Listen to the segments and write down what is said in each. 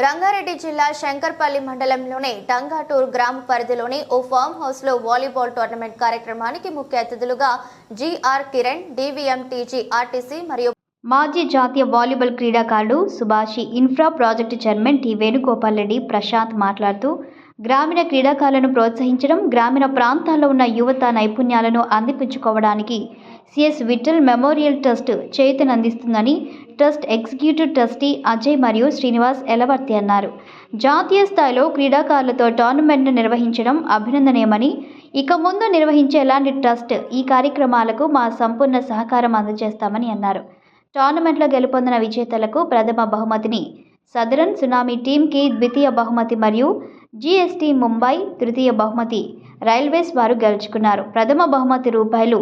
రంగారెడ్డి జిల్లా శంకర్పల్లి మండలంలోని టంగాటూర్ గ్రామ పరిధిలోని ఓ ఫామ్ హౌస్లో వాలీబాల్ టోర్నమెంట్ కార్యక్రమానికి ముఖ్య అతిథులుగా జిఆర్ కిరణ్ డివిఎంటీజీ ఆర్టీసీ మరియు మాజీ జాతీయ వాలీబాల్ క్రీడాకారుడు Subhashi infra project chairman T Venugopal Reddy Prashanth మాట్లాడుతూ గ్రామీణ క్రీడాకారులను ప్రోత్సహించడం గ్రామీణ ప్రాంతాల్లో ఉన్న యువత నైపుణ్యాలను అందిపించుకోవడానికి సిఎస్ విఠల్ మెమోరియల్ ట్రస్ట్ చేతనందిస్తుందని ట్రస్ట్ ఎగ్జిక్యూటివ్ ట్రస్టీ అజయ్ మరియు శ్రీనివాస్ ఎలవర్తి అన్నారు. జాతీయ స్థాయిలో క్రీడాకారులతో టోర్నమెంట్ను నిర్వహించడం అభినందనీయమని ఇక ముందు నిర్వహించే ఎలాంటి ట్రస్ట్ ఈ కార్యక్రమాలకు మా సంపూర్ణ సహకారం అందజేస్తామని అన్నారు. టోర్నమెంట్లో గెలుపొందిన విజేతలకు ప్రథమ బహుమతిని సదరన్ సునామీ టీంకి ద్వితీయ బహుమతి మరియు జీఎస్టీ ముంబై తృతీయ బహుమతి రైల్వేస్ వారు గెలుచుకున్నారు. ప్రథమ బహుమతి రూపాయలు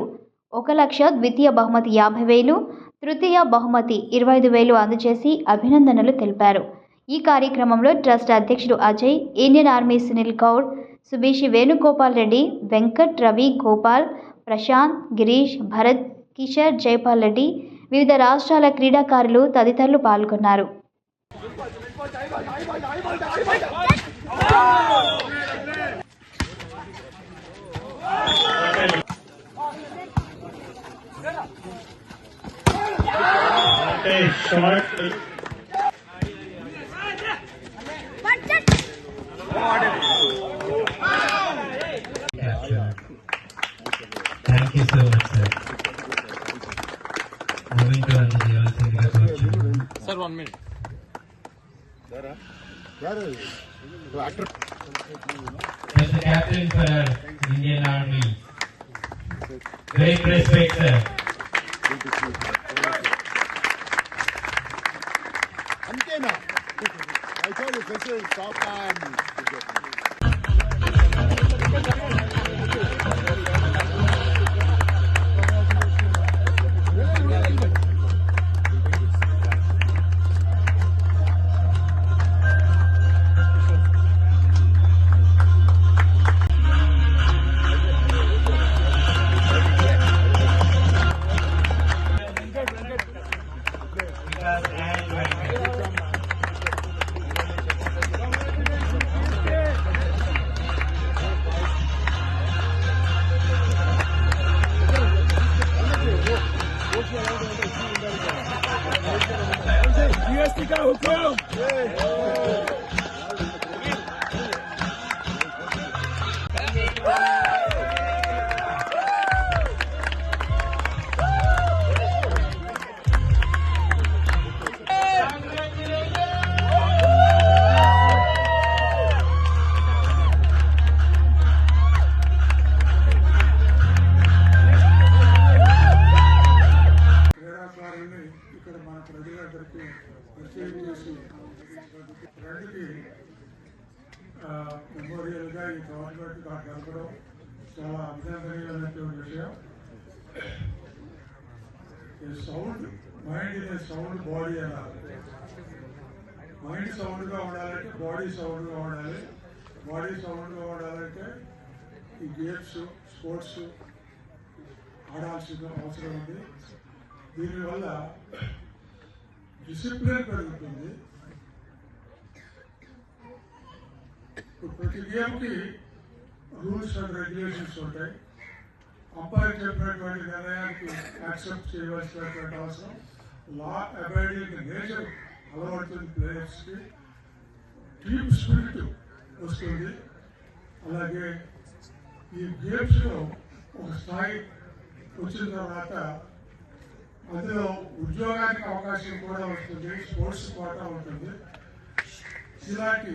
ఒక లక్ష ద్వితీయ బహుమతి యాభై వేలు తృతీయ బహుమతి ఇరవై ఐదు వేలు అందజేసి అభినందనలు తెలిపారు ఈ కార్యక్రమంలో ట్రస్ట్ అధ్యక్షుడు అజయ్ ఇండియన్ ఆర్మీ సునీల్ కౌర్ సుభీషి వేణుగోపాల్ రెడ్డి వెంకట్ రవి గోపాల్ ప్రశాంత్ గిరీష్ భరత్ కిషోర్ జైపాల్ రెడ్డి వివిధ రాష్ట్రాల క్రీడాకారులు తదితరులు పాల్గొన్నారు समाज Thank you so much, sir. Moving to Anand, you also get a question. Sir, one minute. There, there is. Mr. Captain, sir, Indian Army. Great respect, sir. 很电脑，来这里可是上班。esse garrocão! మెమోరియల్గా ఈ government గడపడం చాలా అభినందనీయమైనటువంటి విషయం. ఈ sound mind in sound body అన్నారు mind సౌండ్గా ఉండాలంటే body సౌండ్గా ఉండాలి. బాడీ సౌండ్గా ఉండాలంటే ఈ గేమ్స్ స్పోర్ట్స్ ఆడాల్సిన అవసరం ఉంది. దీనివల్ల డిసిప్లిన్ పెరుగుతుంది. ప్రతి గేమ్కి రూల్స్ అండ్ రెగ్యులేషన్స్ ఉంటాయి. అంపైర్ చెప్పినటువంటి నిర్ణయానికి యాక్సెప్ట్ చేయవలసినటువంటి అవసరం. లా అబైడింగ్ నేచర్ అలవడుతుంది ప్లేయర్స్కి టీమ్ స్పిరిట్ వస్తుంది. అలాగే ఈ గేమ్స్లో ఒక స్థాయి వచ్చిన తర్వాత అందులో ఉద్యోగానికి అవకాశం కూడా ఉంటుంది స్పోర్ట్స్ కోటా ఉంటుంది. ఇలాంటి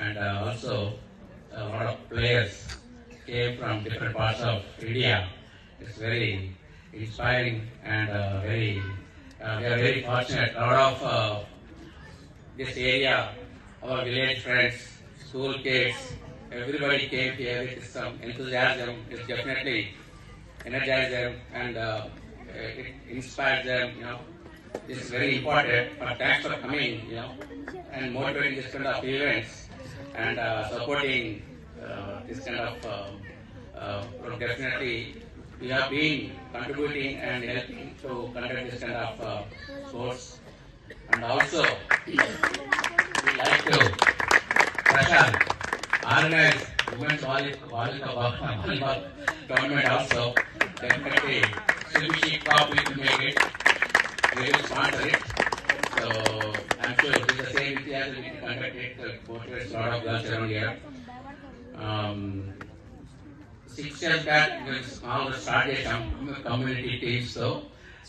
And uh, also, a lot of players came from different parts of India. It's very inspiring and uh, very, uh, we are very fortunate. A lot of this area, our village friends, school kids, everybody came here with some enthusiasm. It's definitely energized them and uh, it inspired them, you know. This is very important, but thanks for coming, you know, and motivating this kind of events and uh, supporting uh, this kind of um, uh, definitely we have been contributing and helping to conduct this kind of sports. And also we like to Prashant organize women's volley- volleyball tournament also. Definitely Subishi Cup will make it. We will sponsor it lot of girls around here um, six years back మేము small start చేసాం community teams తో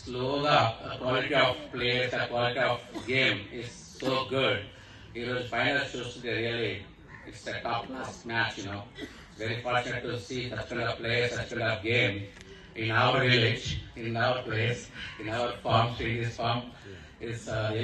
స్లోగా quality of players ఆ quality of game is so good ఈ రోజు final చూస్తుంటే really it's top class match you know very fortunate to see such kind of players such kind of game in our village, in our place, in our farm, in this farm, is uh,